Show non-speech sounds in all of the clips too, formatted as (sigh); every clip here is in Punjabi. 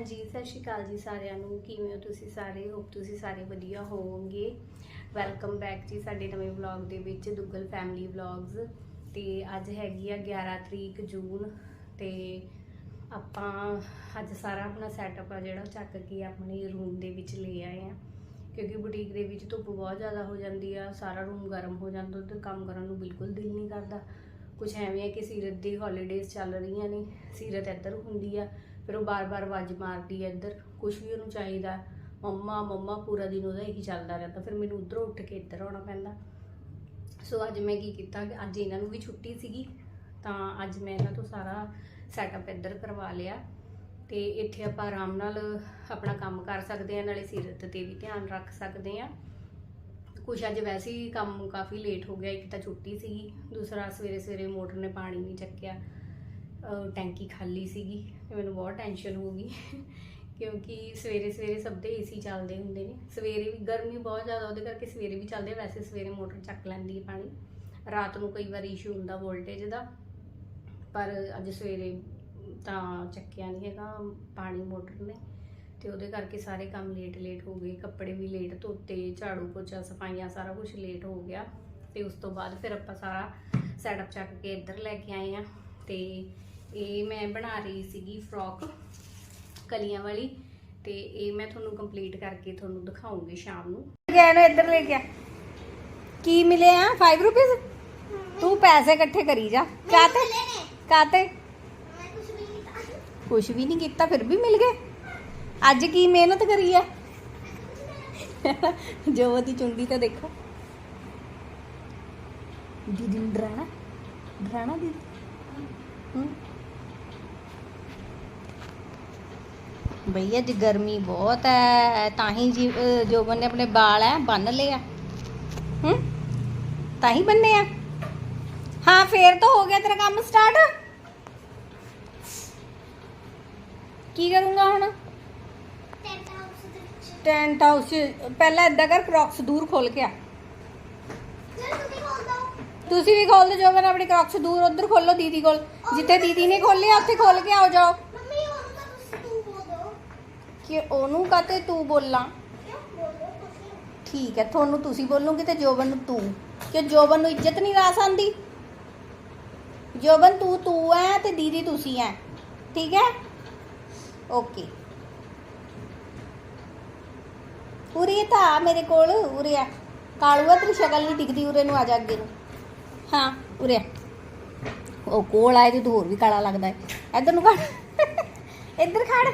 ਜੀ ਸਤਿ ਸ਼੍ਰੀ ਅਕਾਲ ਜੀ ਸਾਰਿਆਂ ਨੂੰ। ਕਿਵੇਂ ਹੋ ਤੁਸੀਂ ਸਾਰੇ? ਹੋਪ ਤੁਸੀਂ ਸਾਰੇ ਵਧੀਆ ਹੋਵੋਗੇ। ਵੈਲਕਮ ਬੈਕ ਜੀ ਸਾਡੇ ਨਵੇਂ ਵਲੌਗ ਦੇ ਵਿੱਚ, ਦੁੱਗਲ ਫੈਮਿਲੀ ਵਲੌਗਸ ਤੇ ਅੱਜ ਹੈਗੀ ਆ 11 ਤਰੀਕ ਜੂਨ ਤੇ ਆਪਾਂ ਅੱਜ ਸਾਰਾ ਆਪਣਾ ਸੈਟਅਪ ਆ ਜਿਹੜਾ, ਉਹ ਚੱਕ ਕੇ ਆਪਣੇ ਰੂਮ ਦੇ ਵਿੱਚ ਲੈ ਆਏ ਆ। ਕਿਉਂਕਿ ਬੁਟੀਕ ਦੇ ਵਿੱਚ ਧੁੱਪ ਬਹੁਤ ਜ਼ਿਆਦਾ ਹੋ ਜਾਂਦੀ ਆ, ਸਾਰਾ ਰੂਮ ਗਰਮ ਹੋ ਜਾਂਦਾ ਉੱਧਰ ਕੰਮ ਕਰਨ ਨੂੰ ਬਿਲਕੁਲ ਦਿਲ ਨਹੀਂ ਕਰਦਾ। ਕੁਝ ਐਵੇਂ ਹੈ ਕਿ ਸੀਰਤ ਦੀ ਹੌਲੀਡੇਜ਼ ਚੱਲ ਰਹੀਆਂ ਨੇ, ਸੀਰਤ ਇੱਧਰ ਹੁੰਦੀ ਆ। ਫਿਰ ਉਹ ਬਾਰ-ਬਾਰ ਆਵਾਜ਼ ਮਾਰਦੀ ਹੈ ਇੱਧਰ ਕੁਝ ਵੀ ਉਹਨੂੰ ਚਾਹੀਦਾ। ਮੰਮਾ ਮੰਮਾ, ਪੂਰਾ ਦਿਨ ਉਹਦਾ ਇਹੀ ਚੱਲਦਾ ਰਹਿੰਦਾ। ਫਿਰ ਮੈਨੂੰ ਉਧਰੋਂ ਉੱਠ ਕੇ ਇੱਧਰ ਆਉਣਾ ਪੈਂਦਾ। ਸੋ ਅੱਜ ਮੈਂ ਕੀ ਕੀਤਾ ਕਿ ਅੱਜ ਇਹਨਾਂ ਨੂੰ ਵੀ ਛੁੱਟੀ ਸੀਗੀ, ਤਾਂ ਅੱਜ ਮੈਂ ਇਹਨਾਂ ਤੋਂ ਸਾਰਾ ਸੈਟਅਪ ਇੱਧਰ ਕਰਵਾ ਲਿਆ ਤੇ ਇੱਥੇ ਆਪਾਂ ਆਰਾਮ ਨਾਲ ਆਪਣਾ ਕੰਮ ਕਰ ਸਕਦੇ ਹਾਂ, ਨਾਲੇ ਸਿਰਤ ਤੇ ਵੀ ਧਿਆਨ ਰੱਖ ਸਕਦੇ ਹਾਂ। ਕੁਛ ਅੱਜ ਵੈਸੇ ਹੀ ਕੰਮ ਕਾਫੀ ਲੇਟ ਹੋ ਗਿਆ, ਇੱਕ ਤਾਂ ਛੁੱਟੀ ਸੀਗੀ, ਦੂਸਰਾ ਸਵੇਰੇ ਸਵੇਰੇ ਮੋਟਰ ਨੇ ਪਾਣੀ ਨਹੀਂ ਚੱਕਿਆ ਟੈਂਕੀ ਖਾਲੀ ਸੀਗੀ। ਤੇ ਮੈਨੂੰ ਬਹੁਤ ਟੈਨਸ਼ਨ ਹੋ ਗਈ। ਕਿਉਂਕਿ ਸਵੇਰੇ ਸਵੇਰੇ ਸਭ ਦੇ ਏਸੀ ਚੱਲਦੇ ਹੁੰਦੇ ਨੇ। ਸਵੇਰੇ ਵੀ ਗਰਮੀ ਬਹੁਤ ਜ਼ਿਆਦਾ, ਉਹਦੇ ਕਰਕੇ ਸਵੇਰੇ ਵੀ ਚੱਲਦੇ ਵੈਸੇ ਸਵੇਰੇ ਮੋਟਰ ਚੱਕ ਲੈਂਦੀ ਹੈ ਪਾਣੀ। ਰਾਤ ਨੂੰ ਕਈ ਵਾਰ ਇਸ਼ੂ ਹੁੰਦਾ ਵੋਲਟੇਜ ਦਾ। ਪਰ ਅੱਜ ਸਵੇਰੇ ਤਾਂ ਚੱਕਿਆ ਨਹੀਂ ਹੈਗਾ ਪਾਣੀ ਮੋਟਰ ਨੇ। ਤੇ ਉਹਦੇ ਕਰਕੇ ਸਾਰੇ ਕੰਮ ਲੇਟ ਲੇਟ ਹੋ ਗਏ। ਕੱਪੜੇ ਵੀ ਲੇਟ ਧੋਤੇ, ਝਾੜੂ ਪੋਚਾ, ਸਫਾਈਆਂ ਸਾਰਾ ਕੁਝ ਲੇਟ ਹੋ ਗਿਆ। ਤੇ ਉਸ ਤੋਂ ਬਾਅਦ ਫਿਰ ਆਪਾਂ ਸਾਰਾ ਸੈਟਅਪ ਚੱਕ ਕੇ ਇੱਧਰ ਲੈ ਕੇ ਆਏ ਆ। ਤੇ ਇਹ ਮੈਂ ਬਣਾ ਰਹੀ ਸੀਗੀ ਫਰੋਕ ਕਲੀਆਂ ਵਾਲੀ ਤੇ ਇਹ ਮੈਂ ਤੁਹਾਨੂੰ ਕੰਪਲੀਟ ਕਰਕੇ ਤੁਹਾਨੂੰ ਦਿਖਾਉਂਗੀ ਸ਼ਾਮ ਨੂੰ। ਗਿਆ ਨੂੰ ਇੱਧਰ ਲੈ ਗਿਆ ਕੀ ਮਿਲੇ ਆ? 5 ਰੁਪਏ ਤੂੰ ਪੈਸੇ ਇਕੱਠੇ ਕਰੀ ਜਾ। ਕਾਤੇ ਕਾਤੇ। ਕੁਝ ਵੀ ਨਹੀਂ ਕੀਤਾ ਫਿਰ ਵੀ ਮਿਲ ਗਏ। ਅੱਜ ਕੀ ਮਿਹਨਤ ਕਰੀ ਆ? ਜੋ ਦੀ ਚੁੰਡੀ ਤਾਂ ਦੇਖੋ। ਦੀਦੀ ਨੂੰ ਡਰਾਣਾ? ਡਰਾਣਾ ਦੀਦੀ? ਹੂੰ? ਭਈ ਅੱਜ ਗਰਮੀ ਬਹੁਤ ਹੈ ਤਾਂ ਹੀ ਜੀ, ਅਹ ਜੋਬਨ ਨੇ ਆਪਣੇ ਵਾਲ ਹੈ ਬੰਨ ਲਿਆ ਹੂੰ? ਤਾਂ ਹੀ ਬੰਨੇ ਆ। ਹਾਂ, ਫੇਰ ਤਾਂ ਹੋ ਗਿਆ ਤੇਰਾ ਕੰਮ ਸਟਾਰਟ। ਕੀ ਕਰੂੰਗਾ ਹੁਣ? ਟੈਂਟ ਹਾਊਸ ਪਹਿਲਾਂ ਏਦਾਂ ਕਰ ਕ੍ਰੌਕਸ ਦੂਰ ਖੋਲ ਕੇ ਆ। ਤੁਸੀਂ ਵੀ ਖੋਲ ਦਿਓ ਜੋਬਨ ਆਪਣੀ ਕ੍ਰੌਕਸ ਦੂਰ, ਉਧਰ ਖੋਲੋ ਦੀਦੀ ਕੋਲ। ਜਿੱਥੇ ਦੀਦੀ ਨੇ ਖੋਲਿਆ ਉੱਥੇ ਖੋਲ ਕੇ ਆਓ, ਜਾਓ। ਕਿ ਉਹਨੂੰ ਕਾਤੇ ਤੂੰ ਬੋਲਾਂ? ਠੀਕ ਹੈ, ਤੁਹਾਨੂੰ ਤੁਸੀਂ ਬੋਲੋਗੇ ਤੇ ਜੋਬਨ ਨੂੰ ਤੂੰ। ਕਿ ਜੋਬਨ ਨੂੰ ਇੱਜ਼ਤ ਨਹੀਂ ਰਾਸ ਆਂਦੀ ਜੋਬਨ, ਤੂੰ ਤੂੰ ਹੈ ਤੇ ਦੀਦੀ ਤੁਸੀਂ ਹੈ ਠੀਕ ਹੈ? ਓਕੇ। ਉਰੇ ਤਾਂ ਮੇਰੇ ਕੋਲ, ਉਰੇ ਆ। ਕਾਲੂਆ, ਤੇਰੀ ਸ਼ਕਲ ਨਹੀਂ ਦਿਖਦੀ ਉਰੇ ਨੂੰ, ਆ ਜਾ ਅੱਗੇ ਨੂੰ। ਹਾਂ, ਉਰੇ ਉਹ ਕੋਲ ਆਏ ਤੇ ਤੂੰ ਹੋਰ ਵੀ ਕਾਲਾ ਲੱਗਦਾ ਹੈ। ਇੱਧਰ ਨੂੰ ਖੜ। ਇੱਧਰ ਖੜ।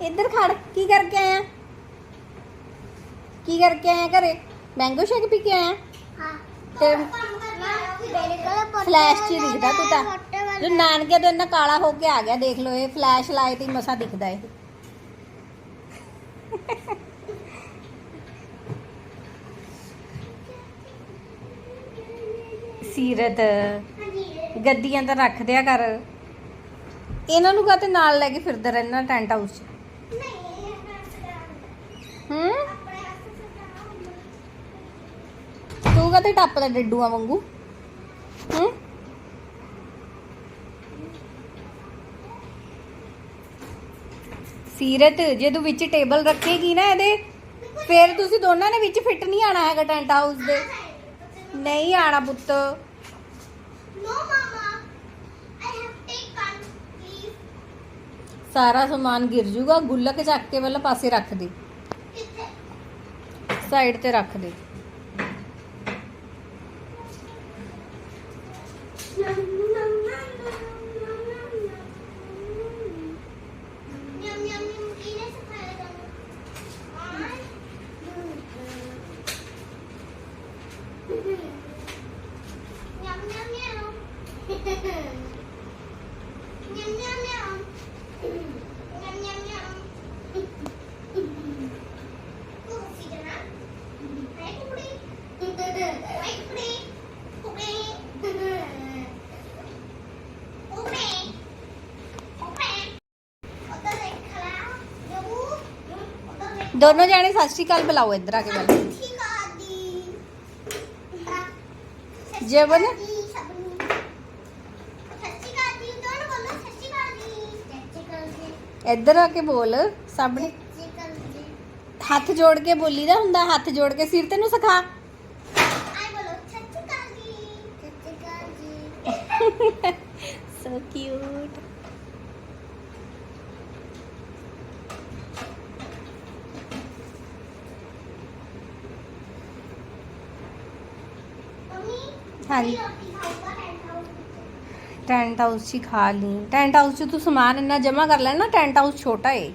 ਇੱਧਰ ਖੜ ਕੀ ਕਰਕੇ ਆਇਆ? ਕੀ ਕਰਕੇ ਆਇਆ ਘਰੇ? ਮੈਂਗੋ ਸ਼ੇਕ ਪੀ ਕੇ ਆਇਆ? ਤੇ ਫਲੈਸ਼ ਚ ਹੀ ਦਿਖਦਾ ਤੂੰ ਤਾਂ। ਜੋ ਨਾਨਕੇ ਤੋਂ ਇੰਨਾ ਕਾਲਾ ਹੋ ਕੇ ਆ ਗਿਆ ਦੇਖ ਲਓ ਇਹ ਫਲੈਸ਼ ਲਾਏ ਤੇ ਮਸਾ ਦਿਖਦਾ ਇਹ। ਸੀਰਤ ਗੱਦੀਆਂ ਤਾਂ ਰੱਖ ਦਿਆ ਕਰ। ਇਹਨਾਂ ਨੂੰ ਕਾਤੇ ਨਾਲ ਲੈ ਕੇ ਫਿਰਦਾ ਰਹਿਣਾ ਟੈਂਟ ਹਾਊਸ 'ਚ? ਤੂੰ ਕਾਤੇ ਟੱਪਦਾ ਡੱਡੂਆਂ ਵਾਂਗੂ। ਹੂੰ? ਸੀਰਤ ਜੇ ਤੂੰ ਵਿੱਚ ਟੇਬਲ ਰੱਖੇਗੀ ਨਾ ਇਹਦੇ ਫਿਰ ਤੁਸੀਂ ਦੋਨਾਂ ਨੇ ਵਿੱਚ ਫਿੱਟ ਨਹੀਂ ਆਣਾ ਹੈਗਾ ਟੈਂਟ ਹਾਊਸ ਦੇ। ਨਹੀਂ ਆਣਾ ਪੁੱਤ। ਸਾਰਾ ਸਮਾਨ ਗਿਰ ਜੂਗਾ ਗੁੱਲਕ ਚੱਕ ਕੇ ਪਹਿਲਾਂ ਪਾਸੇ ਰੱਖ ਦੇ। ਸਾਈਡ ਤੇ ਰੱਖ ਦੇ। ਦੋਨੋਂ ਜਾਣੇ ਸਤਿ ਸ਼੍ਰੀ ਅਕਾਲ ਬੁਲਾਓ ਇੱਧਰ ਆ ਕੇ ਪਹਿਲਾਂ ਜਬਨ ਇੱਧਰ ਆ ਕੇ ਬੋਲ ਸਾਹਮਣੇ। ਹੱਥ ਜੋੜ ਕੇ ਬੋਲੀਦਾ ਹੁੰਦਾ ਹੱਥ ਜੋੜ ਕੇ ਸਿਰ ਤੈਨੂੰ ਸਿਖਾ। ਸੋ ਕਿਊਟ (laughs) ਹਾਂਜੀ। ਟੈਂਟ ਹਾਊਸ 'ਚ ਹੀ ਖਾ ਲਈ ਟੈਂਟ ਹਾਊਸ 'ਚ ਤੂੰ ਸਮਾਨ ਇੰਨਾ ਜਮ੍ਹਾਂ ਕਰ ਲੈਣਾ ਟੈਂਟ ਹਾਊਸ ਛੋਟਾ ਏ।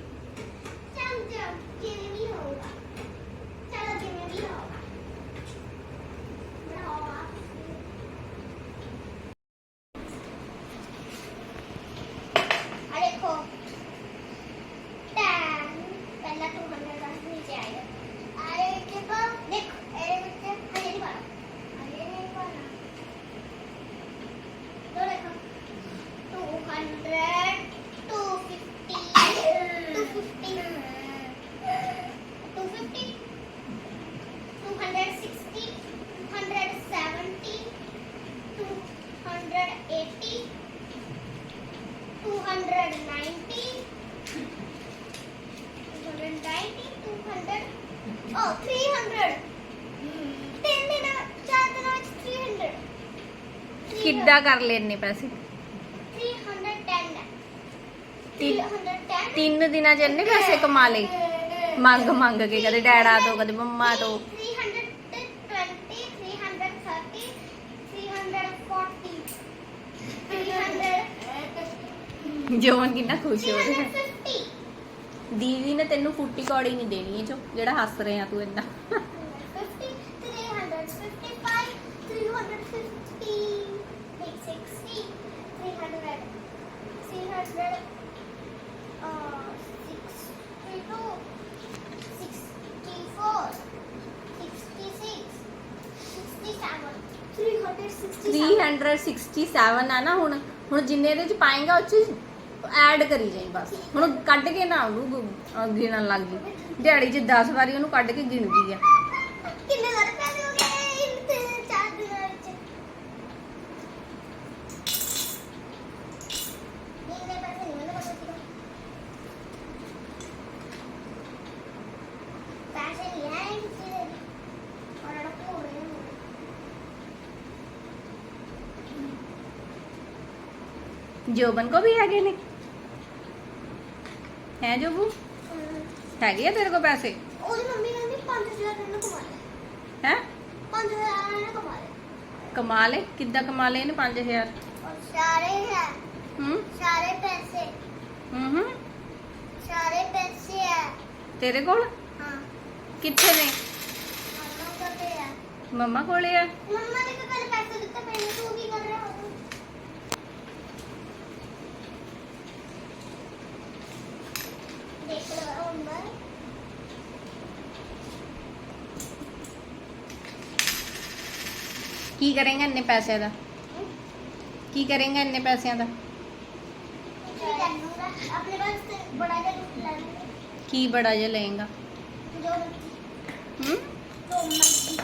300 ਤਿੰਨ ਦਿਨਾਂ ਚਾਰ ਦਿਨਾਂ ਵਿੱਚ 300 ਕਿੱਦਾਂ ਕਰ ਲੈ ਇੰਨੇ ਪੈਸੇ? 310 ਤਿੰਨ- 310 ਤਿੰਨ ਦਿਨਾਂ 'ਚ ਇੰਨੇ ਪੈਸੇ ਕਮਾ ਲਏ। ਮੰਗ ਮੰਗ ਕੇ ਕਦੇ ਡੈਡਾ ਤੋਂ ਕਦੇ ਮੰਮਾ ਤੋਂ। 320 330 340 300 ਜੋਨ ਕਿੰਨਾ ਖੁਸ਼ ਹੋ ਰਿਹਾ। 350 ਦੀਦੀ ਨੇ ਤੈਨੂੰ ਫੁੱਟੀ ਕੌੜੀ ਨਹੀਂ ਦੇਣੀ ਇਹ ਚੋਂ ਜਿਹੜਾ ਹੱਸ ਰਿਹਾ ਤੂੰ ਇੰਨਾ 50, 355, 350, 60, 300, 300, uh, 62, 64, 66, 67, 367. 367 ਆ ਨਾ ਹੁਣ ਹੁਣ ਜਿੰਨੇ ਇਹਦੇ ਚ ਪਾਏਗਾ ਉਹ ਚ ਐਡ ਕਰੀ ਜਾਈ ਬਸ। ਹੁਣ ਕੱਢ ਕੇ ਨਾ ਉਹਨੂੰ ਗਿਣਨ ਲੱਗ ਗਈ। ਦਿਹਾੜੀ 'ਚ 10 ਵਾਰੀ ਉਹਨੂੰ ਕੱਢ ਕੇ ਗਿਣਦੀ ਆ। ਕਿੰਨੇ ਸਾਰੇ ਪੈਸੇ ਹੋ ਗਏ ਇਨ ਤਿੰਨ ਚਾਰ ਦਿਨਾਂ ਵਿੱਚ? ਇੰਨੇ ਪੈਸੇ ਨਹੀਂ ਮੈਨੂੰ ਪਤਾ ਸੀਗਾ ਪੈਸੇ ਨਹੀਂ ਆਏ ਕਿਸੇ ਦੇ। ਵੀ। ਔਰ ਅੜਾ ਕੋਲ ਰਹੇ ਨੇ ਜੋਬਨ ਕੋ ਵੀ ਹੈਗੇ ਨੇ? ਹੈ ਜੋਬੂ ਹੈਗੇ ਆ ਤੇਰੇ ਕੋ ਪੈਸੇ? ਉਹਦੀ ਮੰਮੀ ਕਹਿੰਦੀ 5000 ਇਹਨੇ ਕਮਾ ਹੈ? 5000 ਇਹਨੇ ਕਮਾ ਲਏ ਕਮਾ ਲੈ? ਕਿੱਦਾਂ ਕਮਾ ਲਏ ਨੇ 5000 ਔਰ ਸਾਰੇ ਹੈ। ਹੂੰ? ਸਾਰੇ ਪੈਸੇ। ਹੂੰ ਹੂੰ? ਸਾਰੇ ਪੈਸੇ ਹੈ। ਤੇਰੇ ਕੋਲ? ਹਾਂ। ਕਿੱਥੇ ਨੇ? ਮੰਮਾ ਕਰਦੇ ਹੈ। ਮੰਮਾ ਕੋਲੇ ਆ। ਮੰਮਾ ਨੇ ਤਾਂ ਪਹਿਲੇ ਪੈਸੇ ਦਿੱਤੇ ਪਏ ਨੇ ਤੂੰ ਕੀ ਕਰ ਰਿਹਾ ਹੋ ਦੇਖ ਲਓ ਅੰਦਰ ਕੀ ਕਰੇਗਾ ਇੰਨੇ ਪੈਸਿਆਂ ਦਾ? ਕੀ ਕਰੇਗਾ ਇੰਨੇ ਪੈਸਿਆਂ ਦਾ? ਕੀ ਆਪਣੇ ਪਾਸ ਬੜਾ ਜਿਹਾ ਲੈ ਕੀ ਬੜਾ ਜਿਹਾ ਲਏਗਾ? ਜੋ ਹੂੰ? ਜੋ ਮਰਜ਼ੀ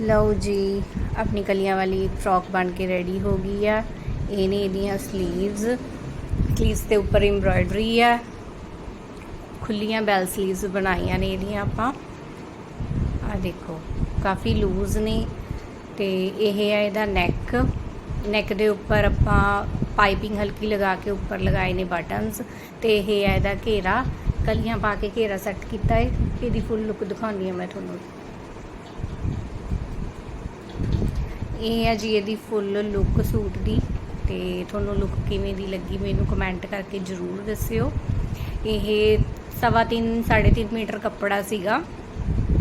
ਲਓ ਜੀ, ਆਪਣੀ ਕਲੀਆਂ ਵਾਲੀ ਫਰੋਕ ਬਣ ਕੇ ਰੈਡੀ ਹੋ ਗਈ ਆ। ਇਹ ਨੇ ਇਹਦੀਆਂ ਸਲੀਵਸ ਸਲੀਵਸ ਦੇ ਉੱਪਰ ਐਮਬ੍ਰਾਇਡਰੀ ਆ। ਖੁੱਲੀਆਂ ਬੈਲ ਸਲੀਵਸ ਬਣਾਈਆਂ ਨੇ ਇਹਦੀਆਂ ਆਪਾਂ। ਆ ਦੇਖੋ, ਕਾਫੀ ਲੂਜ਼ ਨੇ ਤੇ ਇਹ ਆ ਇਹਦਾ ਨੈਕ ਨੈਕ ਦੇ ਉੱਪਰ ਆਪਾਂ ਪਾਈਪਿੰਗ ਹਲਕੀ ਲਗਾ ਕੇ ਉੱਪਰ ਲਗਾਏ ਨੇ ਬਟਨਸ ਤੇ ਇਹ ਆ ਇਹਦਾ ਘੇਰਾ। ਕਲੀਆਂ ਪਾ ਕੇ ਘੇਰਾ ਸੈੱਟ ਕੀਤਾ ਹੈ ਇਹਦੀ ਫੁੱਲ ਲੁੱਕ ਦਿਖਾਉਂਦੀ ਹਾਂ ਮੈਂ ਤੁਹਾਨੂੰ। ਇਹ ਹੈ ਜੀ ਇਹਦੀ ਫੁੱਲ ਲੁੱਕ ਸੂਟ ਦੀ ਤੇ ਤੁਹਾਨੂੰ ਲੁੱਕ ਕਿਵੇਂ ਦੀ ਲੱਗੀ ਮੈਨੂੰ ਕਮੈਂਟ ਕਰਕੇ ਜਰੂਰ ਦੱਸਿਓ। ਇਹ ਸਵਾ ਤਿੰਨ, ਸਾਢੇ ਤਿੰਨ ਮੀਟਰ ਕੱਪੜਾ ਸੀਗਾ।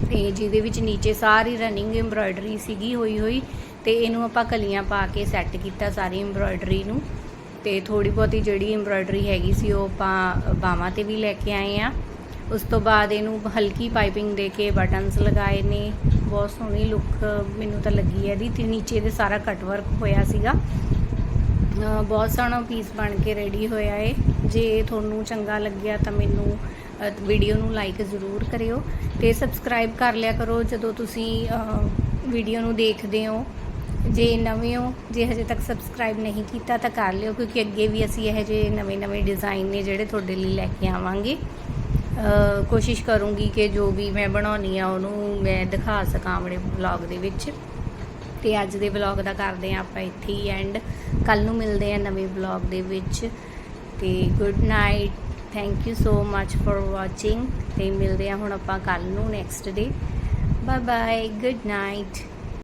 ਤੇ ਜਿਹਦੇ ਵਿੱਚ ਨੀਚੇ ਸਾਰੀ ਰਨਿੰਗ ਐਮਬ੍ਰਾਇਡਰੀ ਸੀਗੀ, ਹੋਈ ਹੋਈ। ਤੇ ਇਹਨੂੰ ਆਪਾਂ ਕਲੀਆਂ ਪਾ ਕੇ ਸੈੱਟ ਕੀਤਾ ਸਾਰੀ ਐਮਬ੍ਰਾਇਡਰੀ ਨੂੰ। ਤੇ ਥੋੜੀ ਬਹੁਤੀ ਜਿਹੜੀ ਐਮਬ੍ਰਾਇਡਰੀ ਹੈਗੀ ਸੀ, ਉਹ ਆਪਾਂ ਬਾਹਾਂ ਤੇ ਵੀ ਲੈ ਕੇ ਆਏ ਆ। ਉਸ ਤੋਂ ਬਾਅਦ ਇਹਨੂੰ ਹਲਕੀ ਪਾਈਪਿੰਗ ਦੇ ਕੇ ਬਟਨਸ ਲਗਾਏ ਨੇ। ਬਹੁਤ ਸੋਹਣੀ ਲੁੱਕ ਮੈਨੂੰ ਤਾਂ ਲੱਗੀ ਹੈ ਇਹਦੀ। ਤੇ ਨੀਚੇ ਦੇ ਸਾਰਾ ਕਟ ਵਰਕ ਹੋਇਆ ਸੀਗਾ। ਬਹੁਤ ਸੋਹਣਾ ਪੀਸ ਬਣ ਕੇ ਰੈਡੀ ਹੋਇਆ ਏ। ਜੇ ਤੁਹਾਨੂੰ ਚੰਗਾ ਲੱਗਿਆ ਤਾਂ ਮੈਨੂੰ ਵੀਡੀਓ ਨੂੰ ਲਾਈਕ ਜ਼ਰੂਰ ਕਰਿਓ ਤੇ ਸਬਸਕ੍ਰਾਈਬ ਕਰ ਲਿਆ ਕਰੋ ਜਦੋਂ ਤੁਸੀਂ ਵੀਡੀਓ ਨੂੰ ਦੇਖਦੇ ਹੋ। ਜੇ ਨਵੇਂ ਹੋ, ਜੇ ਹਜੇ ਤੱਕ ਸਬਸਕ੍ਰਾਈਬ ਨਹੀਂ ਕੀਤਾ ਤਾਂ ਕਰ ਲਿਓ ਕਿਉਂਕਿ ਅੱਗੇ ਵੀ ਅਸੀਂ ਇਹ ਜਿਹੇ ਨਵੇਂ-ਨਵੇਂ ਡਿਜ਼ਾਈਨ ਨੇ ਜਿਹੜੇ ਤੁਹਾਡੇ ਲਈ ਲੈ ਕੇ ਆਵਾਂਗੇ। ਕੋਸ਼ਿਸ਼ ਕਰੂੰਗੀ ਕਿ ਜੋ ਵੀ ਮੈਂ ਬਣਾਉਣੀ ਆ ਉਹਨੂੰ ਮੈਂ ਦਿਖਾ ਸਕਾਂ ਆਪਣੇ ਵਲੌਗ ਦੇ ਵਿੱਚ। ਤੇ ਅੱਜ ਦੇ ਵਲੌਗ ਦਾ ਕਰਦੇ ਆ ਆਪਾਂ ਇੱਥੇ ਹੀ ਐਂਡ ਕੱਲ ਨੂੰ ਮਿਲਦੇ ਆ ਨਵੇਂ ਵਲੌਗ ਦੇ ਵਿੱਚ। ਤੇ good night thank you so much for watching ਤੇ ਮਿਲਦੇ ਆ ਹੁਣ ਆਪਾਂ ਕੱਲ ਨੂੰ next day bye bye good night